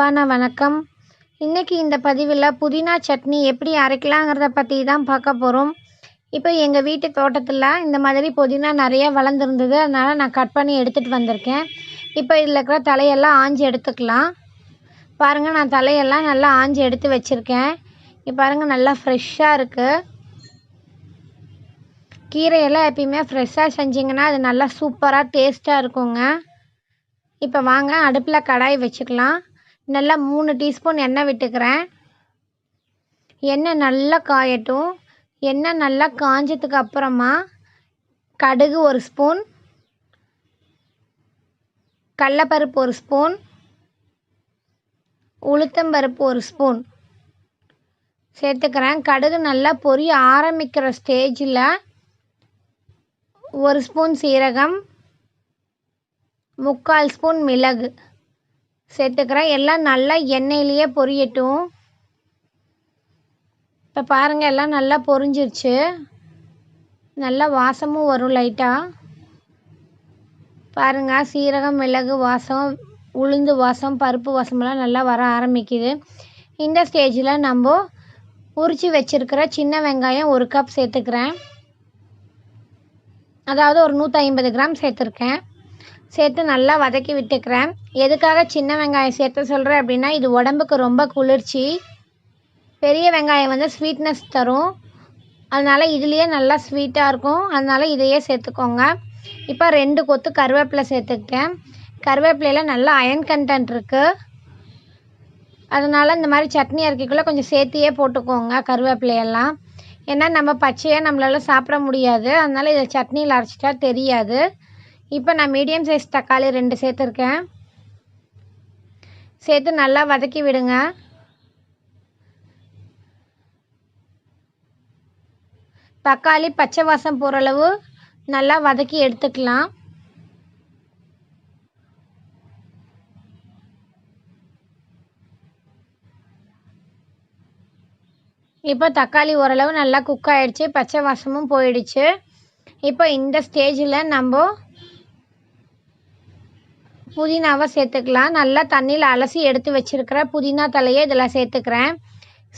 அன்பான வணக்கம். இன்றைக்கி இந்த பதிவில் புதினா சட்னி எப்படி அரைக்கலாங்கிறத பற்றி தான் பார்க்க போகிறோம் இப்போ எங்கள் வீட்டு தோட்டத்தில் இந்த மாதிரி புதினா நிறையா வளர்ந்துருந்தது. அதனால் நான் கட் பண்ணி எடுத்துகிட்டு வந்திருக்கேன். இப்போ இதில் இருக்கிற தலையெல்லாம் ஆஞ்சி எடுத்துக்கலாம். பாருங்கள் நான் தலையெல்லாம் நல்லா ஆஞ்சி எடுத்து வச்சுருக்கேன். இப்போ பாருங்கள் நல்லா ஃப்ரெஷ்ஷாக இருக்குது கீரையெல்லாம் எப்பயுமே ஃப்ரெஷ்ஷாக செஞ்சிங்கன்னா அது நல்லா சூப்பராக டேஸ்ட்டாக இருக்குங்க. இப்போ வாங்க அடுப்பில் கடாய் வச்சுக்கலாம். நல்லா மூணு டீஸ்பூன் எண்ணெய் விட்டுக்கிறேன். எண்ணெய் நல்லா காயட்டும். எண்ணெய் நல்லா காஞ்சதுக்கு அப்புறமா கடுகு ஒரு ஸ்பூன் கடலப்பருப்பு ஒரு ஸ்பூன் உளுத்தம்பருப்பு ஒரு ஸ்பூன் சேர்த்துக்கிறேன். கடுகு நல்லா பொரிய ஆரம்பிக்கிற ஸ்டேஜில் ஒரு ஸ்பூன் சீரகம் முக்கால் ஸ்பூன் மிளகு. சேர்த்துக்கிறேன் எல்லாம் நல்லா எண்ணெயிலேயே பொரியட்டும். இப்போ பாருங்கள் எல்லாம் நல்லா பொரிஞ்சிருச்சு. நல்லா வாசமும் வரும் லைட்டாக பாருங்கள் சீரகம் மிளகு வாசம் உளுந்து வாசம் பருப்பு வாசமெல்லாம் நல்லா வர ஆரம்பிக்குது. இந்த ஸ்டேஜில் நம்ம உரித்து வச்சுருக்கிற சின்ன வெங்காயம் ஒரு கப் சேர்த்துக்கிறேன். அதாவது ஒரு நூற்றி ஐம்பது கிராம் சேர்த்துருக்கேன். சேர்த்து நல்லா வதக்கி விட்டுக்கிறேன். எதுக்காக சின்ன வெங்காயம் சேர்த்து சொல்கிறேன் அப்படின்னா இது உடம்புக்கு ரொம்ப குளிர்ச்சி. பெரிய வெங்காயம் வந்து ஸ்வீட்னஸ் தரும். அதனால் இதுலேயே நல்லா ஸ்வீட்டாக இருக்கும். அதனால் இதையே சேர்த்துக்கோங்க. இப்போ ரெண்டு கொத்து கருவேப்பிலை சேர்த்துக்கிட்டேன். கருவேப்பிலையில் நல்லா அயன் கண்டென்ட் இருக்குது அதனால் இந்த மாதிரி சட்னி அரைக்கக்குள்ளே கொஞ்சம் சேர்த்தியே போட்டுக்கோங்க கருவேப்பிலையெல்லாம். ஏன்னா நம்ம பச்சையாக நம்மளால் சாப்பிட முடியாது. அதனால் இதை சட்னியில் அரைச்சிட்டா தெரியாது. இப்போ நான் மீடியம் சைஸ் தக்காளி ரெண்டு சேர்த்துருக்கேன். சேர்த்து நல்லா வதக்கி விடுங்க. தக்காளி பச்சை வாசம் போகிற அளவு நல்லா வதக்கி எடுத்துக்கலாம். இப்போ தக்காளி ஓரளவு நல்லா குக் ஆகிடுச்சு பச்சை வாசமும் போயிடுச்சு. இப்போ இந்த ஸ்டேஜில் நம்ம புதினாவை சேர்த்துக்கலாம். நல்லா தண்ணியில் அலசி எடுத்து வச்சுருக்கிற புதினா தலையை இதில் சேர்த்துக்கிறேன்.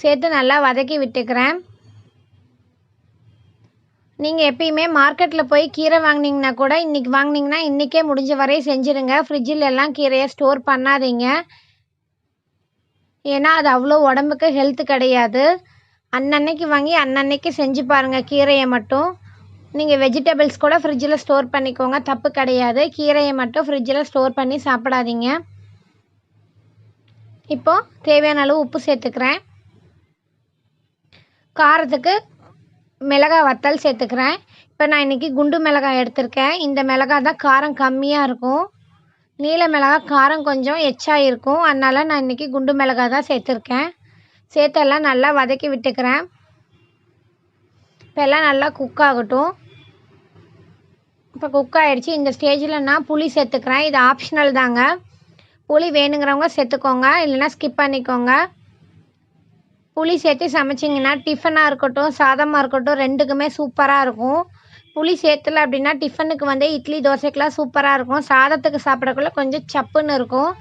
சேர்த்து நல்லா வதக்கி விட்டுக்கிறேன். நீங்கள் எப்பயுமே மார்க்கெட்டில் போய் கீரை வாங்கினீங்கன்னா கூட இன்றைக்கி வாங்கினீங்கன்னா இன்றைக்கே முடிஞ்ச வரையும் செஞ்சுருங்க. ஃப்ரிட்ஜில் எல்லாம் கீரையை ஸ்டோர் பண்ணாதீங்க. ஏன்னா அது அவ்வளோ உடம்புக்கு ஹெல்த்து கிடையாது. அன்னன்னைக்கு வாங்கி அன்னன்னைக்கு செஞ்சு பாருங்கள் கீரையை மட்டும். நீங்கள் வெஜிடபிள்ஸ் கூட ஃப்ரிட்ஜில் ஸ்டோர் பண்ணிக்கோங்க. தப்பு கிடையாது. கீரையை மட்டும் ஃப்ரிட்ஜில் ஸ்டோர் பண்ணி சாப்பிடாதீங்க. இப்போது தேவையான அளவு உப்பு சேர்த்துக்கிறேன். காரத்துக்கு மிளகாய் வத்தல் சேர்த்துக்கிறேன். இப்போ நான் இன்றைக்கி குண்டு மிளகாய் எடுத்திருக்கேன். இந்த மிளகாய் தான் காரம் கம்மியாக இருக்கும். நீல மிளகாய் காரம் கொஞ்சம் எச்சா இருக்கும். அதனால் நான் இன்றைக்கி குண்டு மிளகாய் தான் சேர்த்துருக்கேன். சேர்த்தெல்லாம் நல்லா வதக்கி விட்டுக்கிறேன். இப்போ எல்லாம் நல்லா குக் ஆகட்டும். இப்போ குக் ஆகிடுச்சி இந்த ஸ்டேஜில் நான் புளி சேர்த்துக்கிறேன். இது ஆப்ஷனல் தாங்க. புளி வேணுங்கிறவங்க சேர்த்துக்கோங்க. இல்லைன்னா ஸ்கிப் பண்ணிக்கோங்க. புளி சேர்த்து சமைச்சிங்கன்னா டிஃபனாக இருக்கட்டும் சாதமாக இருக்கட்டும் ரெண்டுக்குமே சூப்பராக இருக்கும். புளி சேர்த்துல அப்படின்னா டிஃபனுக்கு வந்து இட்லி தோசைக்கெலாம் சூப்பராக இருக்கும். சாதத்துக்கு சாப்பிடக்குள்ள கொஞ்சம் சப்புன்னு இருக்கும்.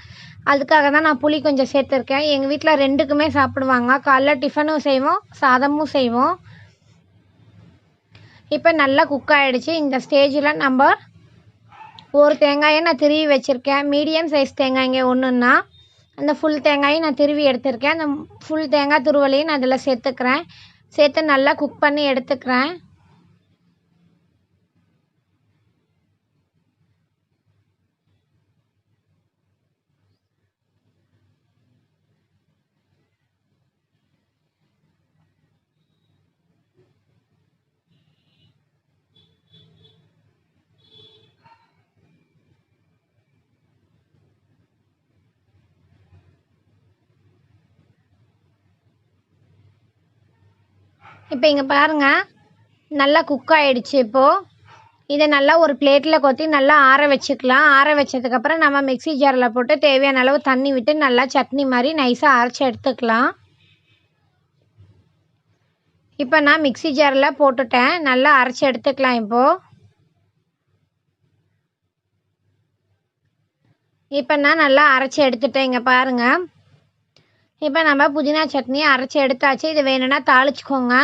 அதுக்காக தான் நான் புளி கொஞ்சம் சேர்த்துருக்கேன். எங்கள் வீட்டில் ரெண்டுக்குமே சாப்பிடுவாங்க. காலைல டிஃபனும் செய்வோம் சாதமும் செய்வோம். இப்போ நல்லா குக் ஆகிடுச்சு இந்த ஸ்டேஜில் நம்ம ஒரு தேங்காயை நான் திருவி வச்சுருக்கேன். மீடியம் சைஸ் தேங்காய்ங்க ஒன்றுன்னா அந்த ஃபுல் தேங்காயும் நான் திருவி எடுத்திருக்கேன். அந்த ஃபுல் தேங்காய் துருவலையும் நான் இதில் சேர்த்துக்கிறேன். சேர்த்து நல்லா குக் பண்ணி எடுத்துக்கிறேன். இப்போ இங்கே பாருங்கள் நல்லா குக் ஆகிடுச்சு இப்போது இதை நல்லா ஒரு பிளேட்டில் கொத்தி நல்லா ஆற வச்சுக்கலாம். ஆற வச்சதுக்கப்புறம் நம்ம மிக்சி ஜாரில் போட்டு தேவையான அளவு தண்ணி விட்டு நல்லா சட்னி மாதிரி நைஸாக அரைச்சி எடுத்துக்கலாம். இப்போ நான் மிக்சி ஜாரில் போட்டுட்டேன். நல்லா அரைச்சி எடுத்துக்கலாம் இப்போது இப்போ நான் நல்லா அரைச்சி எடுத்துட்டேன். இங்கே பாருங்கள் இப்போ நம்ம புதினா சட்னியை அரைச்சி எடுத்தாச்சு. இது வேணும்னா தாளிச்சுக்கோங்க.